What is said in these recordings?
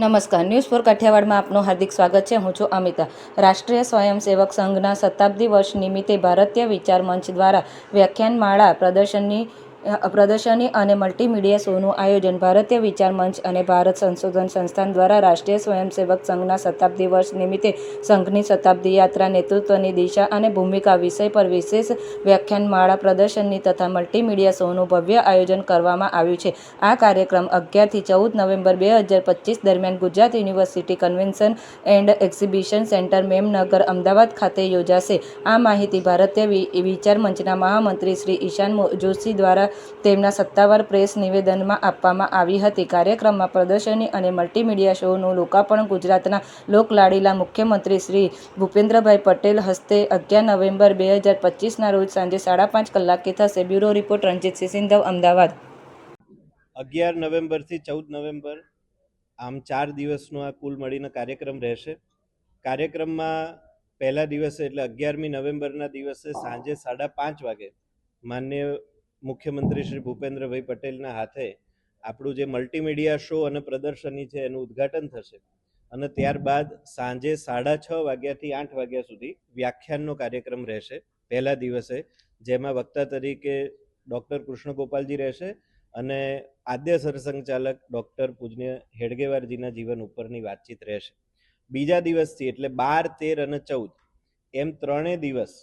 નમસ્કાર. News for કાઠિયાવાડમાં આપનું હાર્દિક સ્વાગત છે. હું છું અમિતા. રાષ્ટ્રીય સ્વયંસેવક સંઘના શતાબ્દી વર્ષ નિમિત્તે ભારતીય વિચાર મંચ દ્વારા વ્યાખ્યાનમાળા પ્રદર્શનની પ્રદર્શની અને મલ્ટીમીડિયા શોનું આયોજન ભારતીય વિચાર મંચ અને ભારત સંશોધન સંસ્થાન દ્વારા રાષ્ટ્રીય સ્વયંસેવક સંઘના શતાબ્દી વર્ષ નિમિત્તે સંઘની શતાબ્દી યાત્રા, નેતૃત્વની દિશા અને ભૂમિકા વિષય પર વિશેષ વ્યાખ્યાનમાળા પ્રદર્શનની તથા મલ્ટીમીડિયા શોનું ભવ્ય આયોજન કરવામાં આવ્યું છે. આ કાર્યક્રમ અગિયારથી ચૌદ નવેમ્બર બે હજાર પચીસ દરમિયાન Gujarat university convention and exhibition centre, Memnagar, Ahmedabad ખાતે યોજાશે. આ માહિતી ભારતીય વિચાર મંચના મહામંત્રી શ્રી ઈશાન જોશી દ્વારા તેમના સત્તાવાર પ્રેસ નિવેદનમાં આપવામાં આવી હતી. કાર્યક્રમમાં પ્રદર્શની અને મલ્ટીમીડિયા શોનું લોકાર્પણ ગુજરાતના લોકલાડીલા મુખ્યમંત્રી શ્રી ભૂપેન્દ્રભાઈ પટેલ હસ્તે અગિયાર નવેમ્બર બે હજાર પચીસના રોજ સાંજે સાડા પાંચ કલાકે થશે. Bureau report Ranjitsinh Sindhav, Ahmedabad. અગિયાર નવેમ્બરથી ચૌદ નવેમ્બર આમ ચાર દિવસનો આ કુલ મળીને કાર્યક્રમ રહેશે. કાર્યક્રમમાં પહેલા દિવસે એટલે અગિયારમી નવેમ્બરના દિવસે સાંજે સાડા પાંચ વાગે માન્ય મુખ્યમંત્રી શ્રી ભૂપેન્દ્રભાઈ પટેલના હાથે આપણું જે મલ્ટીમીડિયા શો અને પ્રદર્શની છે એનું ઉદ્ઘાટન થશે. અને ત્યારબાદ સાંજે સાડા છ વાગ્યાથી આઠ વાગ્યા સુધી વ્યાખ્યાનનો કાર્યક્રમ રહેશે. પહેલા દિવસે જેમાં વક્તા તરીકે ડૉક્ટર કૃષ્ણગોપાલજી રહેશે અને આદ્ય સરસંઘચાલક ડૉક્ટર પૂજ્ય હેડગેવારજીના જીવન ઉપરની વાતચીત રહેશે. બીજા દિવસથી એટલે બાર, તેર અને ચૌદ એમ ત્રણેય દિવસ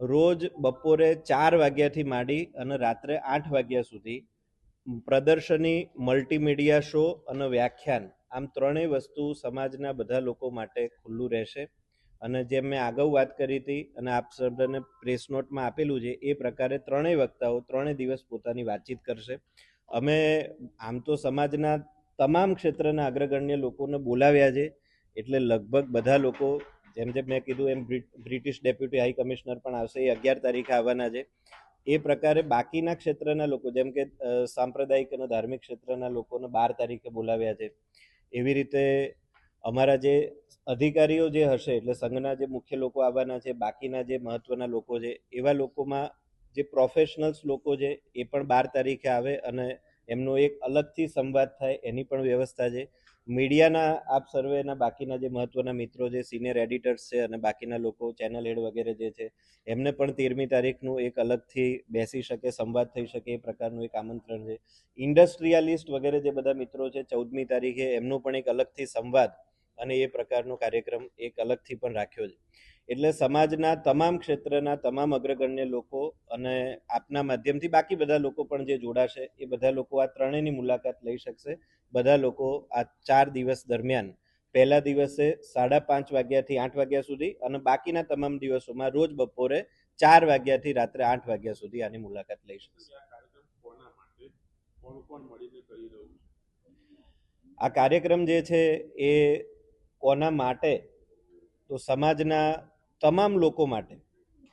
રોજ બપોરે ચાર વાગ્યાથી માંડી અને રાત્રે આઠ વાગ્યા સુધી પ્રદર્શની, મલ્ટીમીડિયા શો અને વ્યાખ્યાન આમ ત્રણેય વસ્તુ સમાજના બધા લોકો માટે ખુલ્લું રહેશે. અને જેમ મેં અગાઉ વાત કરી હતી અને આપ શબ્દને પ્રેસ નોટમાં આપેલું છે, એ પ્રકારે ત્રણેય વક્તાઓ ત્રણેય દિવસ પોતાની વાતચીત કરશે. અમે આમ તો સમાજના તમામ ક્ષેત્રના અગ્રગણ્ય લોકોને બોલાવ્યા છે, એટલે લગભગ બધા લોકો જેમ જેમ મેં કીધું એમ બ્રિટિશ ડેપ્યુટી હાઈ કમિશનર પણ આવશે એ અગિયાર તારીખે આવવાના છે. એ પ્રકારે બાકીના ક્ષેત્રના લોકો, જેમ કે સાંપ્રદાયિક અને ધાર્મિક ક્ષેત્રના લોકોને બાર તારીખે બોલાવ્યા છે. એવી રીતે અમારા જે અધિકારીઓ જે હશે, એટલે સંઘના જે મુખ્ય લોકો આવવાના છે, બાકીના જે મહત્વના લોકો છે, એવા લોકોમાં જે પ્રોફેશનલ્સ લોકો છે, એ પણ બાર તારીખે આવે અને એમનો એક અલગથી સંવાદ થાય, એની પણ વ્યવસ્થા છે. મીડિયાના આપ સર્વેના બાકીના જે મહત્વના મિત્રો જે સિનિયર એડિટર્સ છે અને બાકીના લોકો ચેનલ હેડ વગેરે જે છે, એમને પણ તેરમી તારીખનું એક અલગથી બેસી શકે, સંવાદ થઈ શકે, એ પ્રકારનું એક આમંત્રણ છે. ઇન્ડસ્ટ્રીયાલિસ્ટ વગેરે જે બધા મિત્રો છે, ચૌદમી તારીખે એમનો પણ એક અલગથી સંવાદ અને એ પ્રકારનો કાર્યક્રમ એક અલગથી પણ રાખ્યો છે. એટલે સમાજના તમામ ક્ષેત્રના તમામ અગ્રગણ્ય લોકો અને આપના માધ્યમથી બાકી બધા લોકો પણ જે જોડાશે એ બધા લોકો આ ત્રણેયની મુલાકાત લઈ શકશે. બધા લોકો આ ચાર દિવસ દરમિયાન પહેલા દિવસે સાડા પાંચ વાગ્યાથી આઠ વાગ્યા સુધી અને બાકીના તમામ દિવસોમાં રોજ બપોરે ચાર વાગ્યાથી રાત્રે આઠ વાગ્યા સુધી આની મુલાકાત લઈ શકશે. આ કાર્યક્રમ જે છે એ કોના માટે તો સમાજના તમામ લોકો માટે.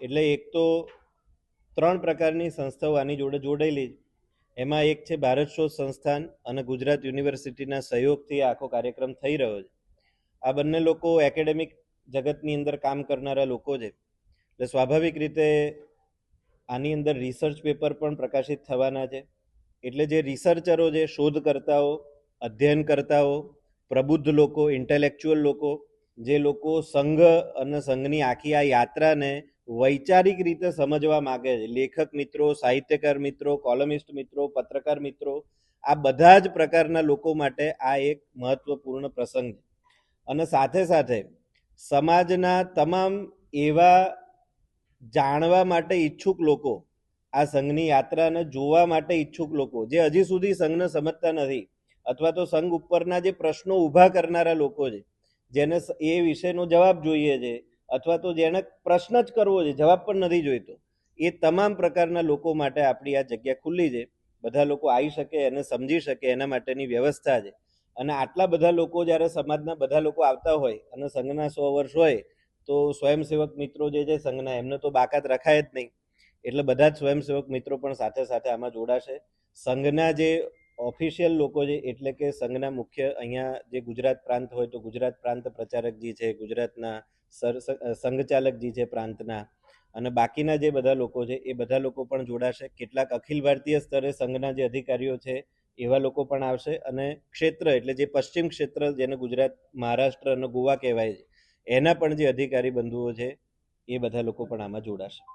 એટલે એક તો ત્રણ પ્રકારની સંસ્થાઓ આની જોડે જોડાયેલી એમાં એક છે ભારત શોધ સંસ્થાન અને ગુજરાત યુનિવર્સિટીના સહયોગથી આખો કાર્યક્રમ થઈ રહ્યો છે. આ બંને લોકો એકેડેમિક જગતની અંદર કામ કરનારા લોકો છે. એટલે સ્વાભાવિક રીતે આની અંદર રિસર્ચ પેપર પણ પ્રકાશિત થવાના છે. એટલે જે રિસર્ચરો છે, શોધકર્તાઓ, અધ્યયનકર્તાઓ, પ્રબુદ્ધ લોકો ઇન્ટેલેક્ચ્યુઅલ લોકો જે લોકો સંઘ અને સંઘની આખી આ યાત્રાને વૈચારિક રીતે સમજવા માગે છે. લેખક મિત્રો, સાહિત્યકાર મિત્રો, કોલમિસ્ટ મિત્રો, પત્રકાર મિત્રો, આ બધા જ પ્રકારના લોકો માટે આ એક મહત્વપૂર્ણ પ્રસંગ છે. અને સાથે સાથે સમાજના તમામ એવા જાણવા માટે ઈચ્છુક લોકો આ સંઘની યાત્રાને જોવા માટે ઈચ્છુક લોકો, જે હજી સુધી સંઘને સમજતા નથી અથવા તો સંઘ ઉપરના જે પ્રશ્નો ઊભા કરનારા લોકો છે જેને એ વિષયનો જવાબ જોઈએ છે, અથવા તો જેને પ્રશ્ન જ કરવો છે, જવાબ પણ નથી જોઈતો. એ તમામ પ્રકારના લોકો માટે આપણી આ જગ્યા ખુલ્લી છે. બધા લોકો આવી શકે, એને સમજી શકે, એના માટેની વ્યવસ્થા છે. અને આટલા બધા લોકો જ્યારે સમાજના બધા લોકો આવતા હોય અને સંઘના સો વર્ષ હોય, તો સ્વયંસેવક મિત્રો જે છે સંઘના, એમને તો બાકાત રખાય જ નહીં. એટલે બધા જ સ્વયંસેવક મિત્રો પણ સાથે સાથે આમાં જોડાશે. સંઘના જે ઓફિશિયલ લોકો છે એટલે કે સંઘના મુખ્ય અહીંયા જે ગુજરાત પ્રાંત હોય તો ગુજરાત પ્રાંત પ્રચારકજી છે, ગુજરાતના સર સંઘચાલકજી છે પ્રાંતના. અને બાકીના જે બધા લોકો છે, એ બધા લોકો પણ જોડાશે. કેટલાક અખિલ ભારતીય સ્તરે સંઘના જે અધિકારીઓ છે, એવા લોકો પણ આવશે. અને ક્ષેત્ર એટલે જે પશ્ચિમ ક્ષેત્ર જેને ગુજરાત, મહારાષ્ટ્ર અને ગોવા કહેવાય છે, એના પણ જે અધિકારી બંધુઓ છે, એ બધા લોકો પણ આમાં જોડાશે.